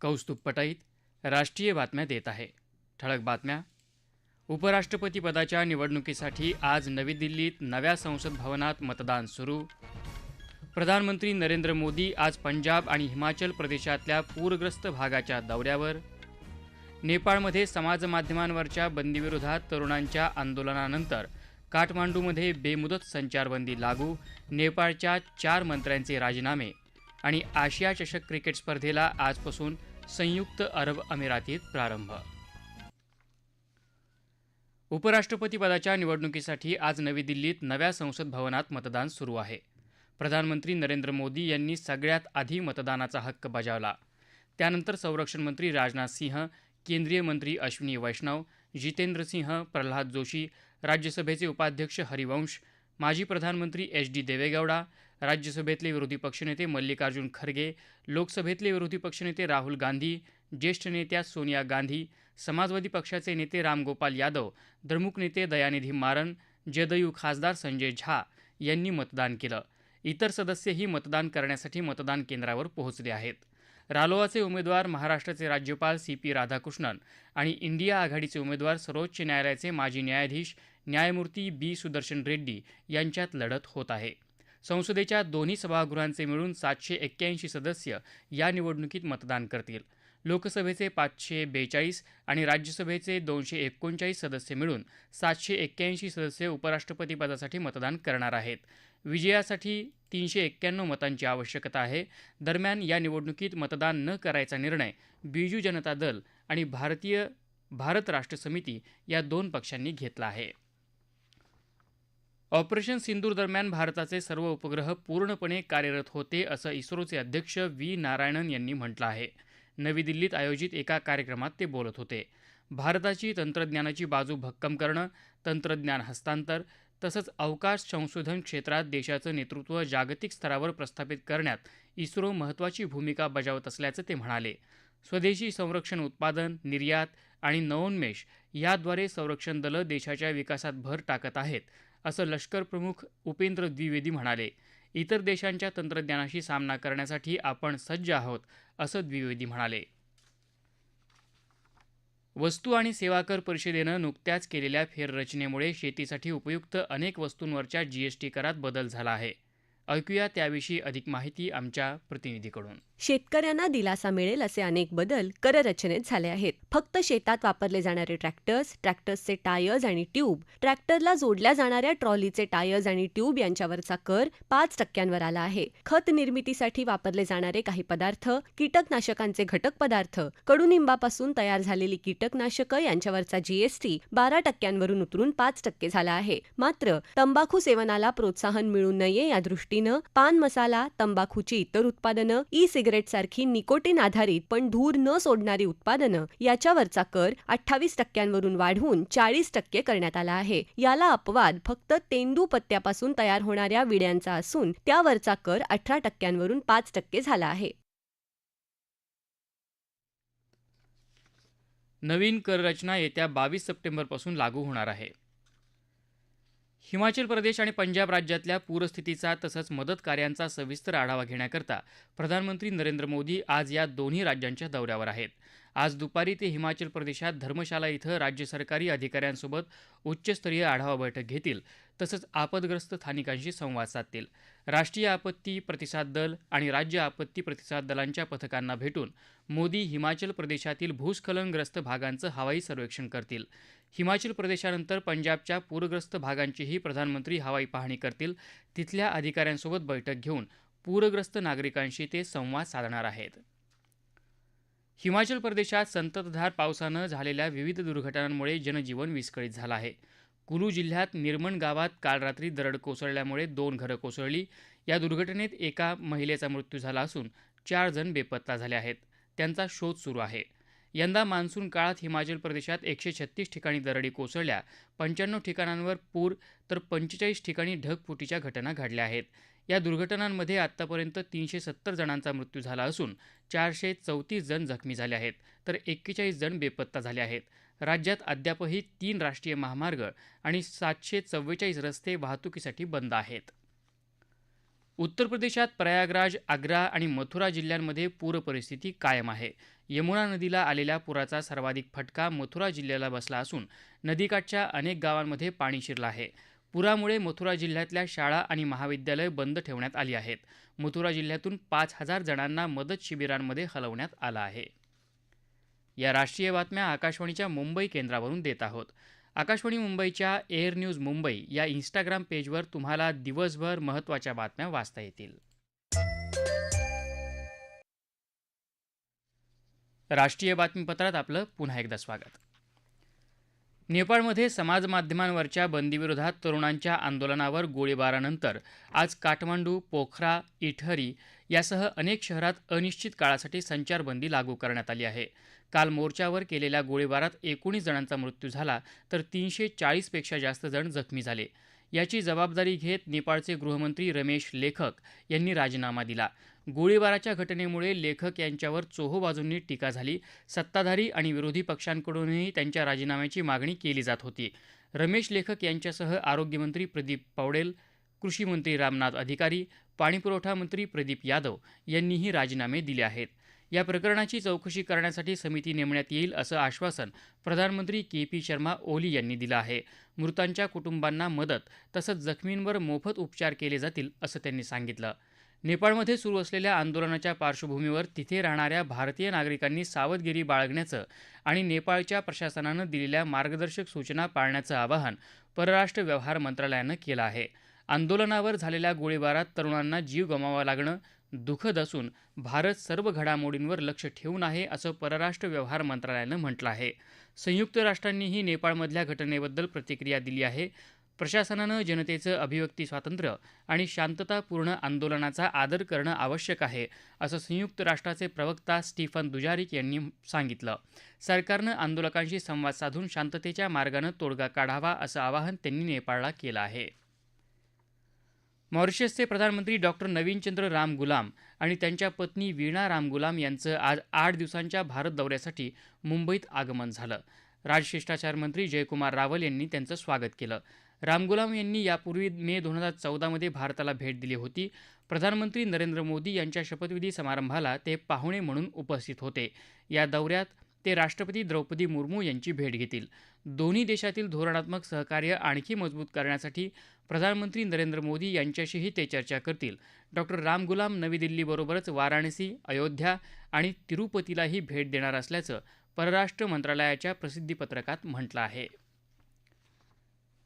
कौस्तुभ पटाईत राष्ट्रीय बातम्या देत आहे. ठळक बातम्या. उपराष्ट्रपती पदाच्या निवडणुकीसाठी आज नवी दिल्लीत नव्या संसद भवनात मतदान सुरू. प्रधानमंत्री नरेंद्र मोदी आज पंजाब आणि हिमाचल प्रदेशातल्या पूरग्रस्त भागाच्या दौऱ्यावर. नेपाळमध्ये समाजमाध्यमांवरच्या बंदीविरोधात तरुणांच्या आंदोलनानंतर काठमांडूमध्ये बेमुदत संचारबंदी लागू नेपाळच्या चार मंत्र्यांचे राजीनामे आणि आशिया चषक क्रिकेट स्पर्धेला आजपासून संयुक्त अरब अमिरातीत प्रारंभ. उपराष्ट्रपतीपदाच्या निवडणुकीसाठी आज नवी दिल्लीत नव्या संसद भवनात मतदान सुरू आहे. प्रधानमंत्री नरेंद्र मोदी यांनी सगळ्यात आधी मतदानाचा हक्क बजावला. त्यानंतर संरक्षण मंत्री राजनाथ सिंह केंद्रीय मंत्री अश्विनी वैष्णव जितेंद्र सिंह प्रल्हाद जोशी राज्यसभेचे उपाध्यक्ष हरिवंश माजी प्रधानमंत्री एच डी देवेगौडा राज्यसभेतले विरोधी पक्षनेते मल्लिकार्जुन खरगे लोकसभेतले विरोधी पक्षनेते राहुल गांधी ज्येष्ठ नेत्या सोनिया गांधी समाजवादी पक्षाचे नेते रामगोपाल यादव द्रमुक नेते दयानिधी मारन जदयू खासदार संजय झा यांनी मतदान केलं. इतर सदस्यही मतदान करण्यासाठी मतदान केंद्रावर पोहोचले आहेत. रालोआचे उमेदवार महाराष्ट्राचे राज्यपाल सी पी राधाकृष्णन आणि इंडिया आघाडीचे उमेदवार सर्वोच्च न्यायालयाचे माजी न्यायाधीश न्यायमूर्ती बी सुदर्शन रेड्डी यांच्यात लढत होत आहे. संसदेच्या दोन्ही सभागृहांचे मिळून सातशे एक्क्याऐंशी सदस्य या निवडणुकीत मतदान करतील. लोकसभेचे पाचशे बेचाळीस आणि राज्यसभेचे दोनशे एकोणचाळीस सदस्य मिळून सातशे एक्क्याऐंशी सदस्य उपराष्ट्रपतीपदासाठी मतदान करणार आहेत. विजयासाठी तीनशे एक्क्याण्णव मतांची आवश्यकता आहे. दरम्यान या निवडणुकीत मतदान न करायचा निर्णय बीजू जनता दल आणि भारतीय भारत राष्ट्र समिती या दोन पक्षांनी घेतला आहे. ऑपरेशन सिंदूर दरम्यान भारताचे सर्व उपग्रह पूर्णपणे कार्यरत होते असं इस्रोचे अध्यक्ष व्ही. नारायणन यांनी म्हटलं आहे. नवी दिल्लीत आयोजित एका कार्यक्रमात ते बोलत होते. भारताची तंत्रज्ञानाची बाजू भक्कम करणं तंत्रज्ञान हस्तांतर तसंच अवकाश संशोधन क्षेत्रात देशाचं नेतृत्व जागतिक स्तरावर प्रस्थापित करण्यात इस्रो महत्त्वाची भूमिका बजावत असल्याचं ते म्हणाले. स्वदेशी संरक्षण उत्पादन निर्यात आणि नवोन्मेष याद्वारे संरक्षण दलं देशाच्या विकासात भर टाकत आहेत असं लष्कर प्रमुख उपेंद्र द्विवेदी म्हणाले. इतर देशांच्या तंत्रज्ञानाशी सामना करण्यासाठी आपण सज्ज आहोत असं द्विवेदी म्हणाले. वस्तू आणि सेवा कर परिषदेनं नुकत्याच केलेल्या फेररचनेमुळे शेतीसाठी उपयुक्त अनेक वस्तूंवरच्या जीएसटी करात बदल झाला आहे. ऐकूया त्याविषयी अधिक माहिती आमच्या प्रतिनिधीकडून. शेतकऱ्यांना दिलासा मिळेल असे अनेक बदल कररचनेत झाले आहेत. फक्त शेतात वापरले जाणारे ट्रॅक्टर्स ट्रॅक्टर्सचे टायर्स आणि ट्यूब ट्रॅक्टरला जोडल्या जाणाऱ्या ट्रॉलीचे टायर्स आणि ट्यूब यांच्यावरचा कर पाच टक्क्यांवर आला आहे. खत निर्मितीसाठी वापरले जाणारे काही पदार्थ कीटकनाशकांचे घटक पदार्थ कडुनिंबापासून तयार झालेली कीटकनाशकं यांच्यावरचा जीएसटी बारा टक्क्यांवरून उतरून पाच टक्के झाला आहे. मात्र तंबाखू सेवनाला प्रोत्साहन मिळू नये या दृष्टीनं पान मसाला तंबाखूची इतर उत्पादनं ई सिगारेट सारखी निकोटीन आधारित पण धूर न सोडणारी उत्पादनं याच्यावरचा कर अठ्ठावीस टक्क्यांवरून वाढवून चाळीस टक्के करण्यात आला आहे. याला अपवाद फक्त तेंदू पत्त्यापासून तयार होणाऱ्या विड्यांचा असून त्यावरचा कर अठरा टक्क्यांवरून पाच टक्के झाला आहे. नवीन कररचना येत्या बावीस सप्टेंबरपासून लागू होणार आहे. हिमाचल प्रदेश आणि पंजाब राज्यातल्या पूरस्थितीचा तसंच मदत कार्यांचा सविस्तर आढावा घेण्याकरता प्रधानमंत्री नरेंद्र मोदी आज या दोन्ही राज्यांच्या दौऱ्यावर आहेत. आज दुपारी ते हिमाचल प्रदेशात धर्मशाला इथं राज्य सरकारी अधिकाऱ्यांसोबत उच्चस्तरीय आढावा बैठक घेतील तसंच आपदग्रस्त स्थानिकांशी संवाद साधतील. राष्ट्रीय आपत्ती प्रतिसाद दल आणि राज्य आपत्ती प्रतिसाद दलांच्या पथकांना भेटून मोदी हिमाचल प्रदेशातील भूस्खलनग्रस्त भागांचं हवाई सर्वेक्षण करतील. हिमाचल प्रदेशानंतर पंजाबच्या पूरग्रस्त भागांचीही प्रधानमंत्री हवाई पाहणी करतील. तिथल्या अधिकाऱ्यांसोबत बैठक घेऊन पूरग्रस्त नागरिकांशी ते संवाद साधणार आहेत. हिमाचल प्रदेशात संततधार पावसानं झालेल्या विविध दुर्घटनांमुळे जनजीवन विस्कळीत झालं आहे. कुलू जिल्ह्यात निर्मण गावात काल रात्री दरड कोसळल्यामुळे दोन घरं कोसळली. या दुर्घटनेत एका महिलेचा मृत्यू झाला असून चार जण बेपत्ता झाले आहेत. त्यांचा शोध सुरू आहे. यंदा मान्सून काळात हिमाचल प्रदेशात एकशे छत्तीस ठिकाणी दरडी कोसळल्या. पंच्याण्णव ठिकाणांवर पूर तर पंचेचाळीस ठिकाणी ढगफुटीच्या घटना घडल्या आहेत. या दुर्घटनांमध्ये आत्तापर्यंत तीनशे सत्तर जणांचा मृत्यू झाला असून चारशे चौतीस जण जखमी झाले आहेत तर एक्केचाळीस जण बेपत्ता झाले आहेत. राज्यात अद्यापही तीन राष्ट्रीय महामार्ग आणि सातशे चव्वेचाळीस रस्ते वाहतुकीसाठी बंद आहेत. उत्तर प्रदेशात प्रयागराज आग्रा आणि मथुरा जिल्ह्यांमध्ये पूरपरिस्थिती कायम आहे. यमुना नदीला आलेल्या पुराचा सर्वाधिक फटका मथुरा जिल्ह्याला बसला असून नदीकाठच्या अनेक गावांमध्ये पाणी शिरलं आहे. पुरामुळे मथुरा जिल्ह्यातल्या शाळा आणि महाविद्यालय बंद ठेवण्यात आली आहेत. मथुरा जिल्ह्यातून पाच हजार जणांना मदत शिबिरांमध्ये हलवण्यात आलं आहे. या राष्ट्रीय बातम्या आकाशवाणीच्या मुंबई केंद्रावरून देत आहोत. आकाशवाणी मुंबईच्या एअर न्यूज मुंबई या इंस्टाग्राम पेजवर तुम्हाला दिवसभर महत्त्वाच्या बातम्या वाचता येतील. राष्ट्रीय बातमीपत्रात आपलं पुन्हा एकदा स्वागत. नेपाळमध्ये समाजमाध्यमांवरच्या बंदीविरोधात तरुणांच्या आंदोलनावर गोळीबारानंतर आज काठमांडू पोखरा इटहरी यासह अनेक शहरात अनिश्चित काळासाठी संचारबंदी लागू करण्यात आली आहे. काल मोर्चावर केलेल्या गोळीबारात एकोणीस जणांचा मृत्यू झाला तर तीनशे चाळीसपेक्षा जास्त जण जखमी झाले. याची जबाबदारी घेत नेपाळचे गृहमंत्री रमेश लेखक यांनी राजीनामा दिला. गोळीबाराच्या घटनेमुळे लेखक यांच्यावर चोहोबाजूंनी टीका झाली. सत्ताधारी आणि विरोधी पक्षांकडूनही त्यांच्या राजीनाम्याची मागणी केली जात होती. रमेश लेखक यांच्यासह आरोग्यमंत्री प्रदीप पावडेल कृषी मंत्री रामनाथ अधिकारी पाणीपुरवठा मंत्री प्रदीप यादव यांनीही राजीनामे दिले आहेत. या प्रकरणाची चौकशी करण्यासाठी समिती नेमण्यात येईल असं आश्वासन प्रधानमंत्री के पी शर्मा ओली यांनी दिलं आहे. मृतांच्या कुटुंबांना मदत तसंच जखमींवर मोफत उपचार केले जातील असं त्यांनी सांगितलं. नेपाळमध्ये सुरू असलेल्या आंदोलनाच्या पार्श्वभूमीवर तिथे राहणाऱ्या भारतीय नागरिकांनी सावधगिरी बाळगण्याचं आणि नेपाळच्या प्रशासनानं दिलेल्या मार्गदर्शक सूचना पाळण्याचं आवाहन परराष्ट्र व्यवहार मंत्रालयानं केलं आहे. आंदोलनावर झालेल्या गोळीबारात तरुणांना जीव गमावा लागणं दुःखद असून भारत सर्व घडामोडींवर लक्ष ठेवून आहे असं परराष्ट्र व्यवहार मंत्रालयानं म्हटलं आहे. संयुक्त राष्ट्रांनीही नेपाळमधल्या घटनेबद्दल प्रतिक्रिया दिली आहे. प्रशासनानं जनतेचं अभिव्यक्ती स्वातंत्र्य आणि शांततापूर्ण आंदोलनाचा आदर करणं आवश्यक आहे असं संयुक्त राष्ट्राचे प्रवक्ता स्टीफन दुजारिक यांनी सांगितलं. सरकारनं आंदोलकांशी संवाद साधून शांततेच्या मार्गानं तोडगा काढावा असं आवाहन त्यांनी नेपाळला केलं आहे. मॉरिशसचे प्रधानमंत्री डॉक्टर नवीनचंद्र राम गुलाम आणि त्यांच्या पत्नी वीणा राम गुलाम यांचं आज आठ दिवसांच्या भारत दौऱ्यासाठी मुंबईत आगमन झालं. राजशिष्टाचार मंत्री जयकुमार रावल यांनी त्यांचं स्वागत केलं. रामगुलाम यांनी यापूर्वी मे दोन हजार चौदामध्ये भारताला भेट दिली होती. प्रधानमंत्री नरेंद्र मोदी यांच्या शपथविधी समारंभाला ते पाहुणे म्हणून उपस्थित होते. या दौऱ्यात ते राष्ट्रपती द्रौपदी मुर्मू यांची भेट घेतील. दोन्ही देशातील धोरणात्मक सहकार्य आणखी मजबूत करण्यासाठी प्रधानमंत्री नरेंद्र मोदी यांच्याशीही ते चर्चा करतील. डॉक्टर रामगुलाम नवी दिल्लीबरोबरच वाराणसी अयोध्या आणि तिरुपतीलाही भेट देणार असल्याचं परराष्ट्र मंत्रालयाच्या प्रसिद्धीपत्रकात म्हटलं आहे.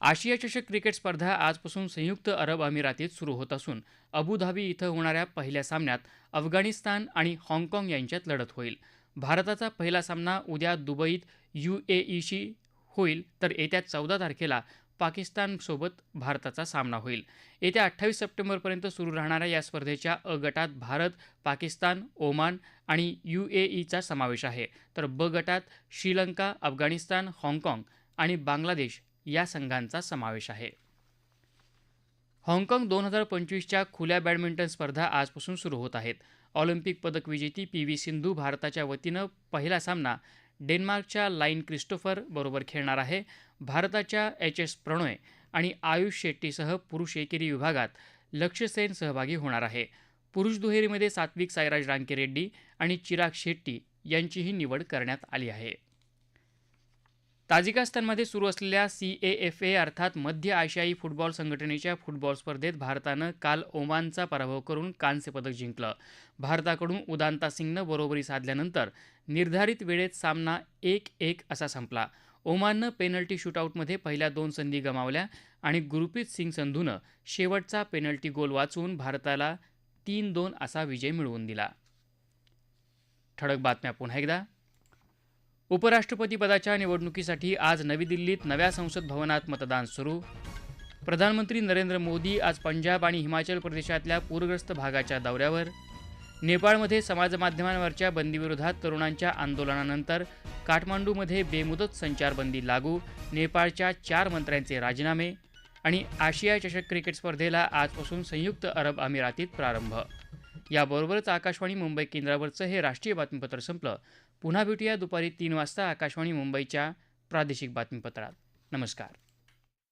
आशिया चषक क्रिकेट स्पर्धा आजपासून संयुक्त अरब अमिरातीत सुरू होत असून अबुधाबी इथं होणाऱ्या पहिल्या सामन्यात अफगाणिस्तान आणि हाँगकाँग यांच्यात लढत होईल. भारताचा पहिला सामना उद्या दुबईत यू ए ईशी होईल तर येत्या चौदा तारखेला पाकिस्तानसोबत भारताचा सामना होईल. येत्या अठ्ठावीस सप्टेंबरपर्यंत सुरू राहणाऱ्या या स्पर्धेच्या अ गटात भारत पाकिस्तान ओमान आणि यू ए ईचा समावेश आहे. तर ब गटात श्रीलंका अफगाणिस्तान हाँगकाँग आणि बांगलादेश या संघांचा समावेश आहे. हाँगकाँग दोन हजार पंचवीसच्या खुल्या बॅडमिंटन स्पर्धा आजपासून सुरू होत आहेत. ऑलिम्पिक पदक विजेती पी व्ही सिंधू भारताच्या वतीनं पहिला सामना डेन्मार्कच्या लाईन क्रिस्टोफर बरोबर खेळणार आहे. भारताच्या एच एस प्रणोय आणि आयुष शेट्टीसह पुरुष एकेरी विभागात लक्ष्य सेन सहभागी होणार आहे. पुरुष दुहेरीमध्ये सात्विक साईराज रांकीरेड्डी आणि चिराग शेट्टी यांचीही निवड करण्यात आली आहे. ताजिकिस्तानमध्ये सुरू असलेल्या सी ए एफ ए अर्थात मध्य आशियाई फुटबॉल संघटनेच्या फुटबॉल स्पर्धेत भारतानं काल ओमानचा पराभव करून कांस्य पदक जिंकलं. भारताकडून उदांता सिंगनं बरोबरी साधल्यानंतर निर्धारित वेळेत सामना एक एक असा संपला. ओमाननं पेनल्टी शूटआउटमध्ये पहिल्या दोन संधी गमावल्या आणि गुरप्रीत सिंग संधूनं शेवटचा पेनल्टी गोल वाचवून भारताला तीन दोन असा विजय मिळवून दिला. ठळक बातम्या पुन्हा एकदा. उपराष्ट्रपती पदाच्या निवडणुकीसाठी आज नवी दिल्लीत नव्या संसद भवनात मतदान सुरू. प्रधानमंत्री नरेंद्र मोदी आज पंजाब आणि हिमाचल प्रदेशातल्या पूरग्रस्त भागाच्या दौऱ्यावर. नेपाळमध्ये समाजमाध्यमांवरच्या बंदीविरोधात तरुणांच्या आंदोलनानंतर काठमांडूमध्ये बेमुदत संचारबंदी लागू नेपाळच्या चार मंत्र्यांचे राजीनामे आणि आशिया चषक क्रिकेट स्पर्धेला आजपासून संयुक्त अरब अमिरातीत प्रारंभ. याबरोबरच आकाशवाणी मुंबई केंद्रावरचं हे राष्ट्रीय बातमीपत्र संपलं. पुन्हा भेटूया दुपारी तीन वाजता आकाशवाणी मुंबईच्या प्रादेशिक बातमीपत्रात. नमस्कार.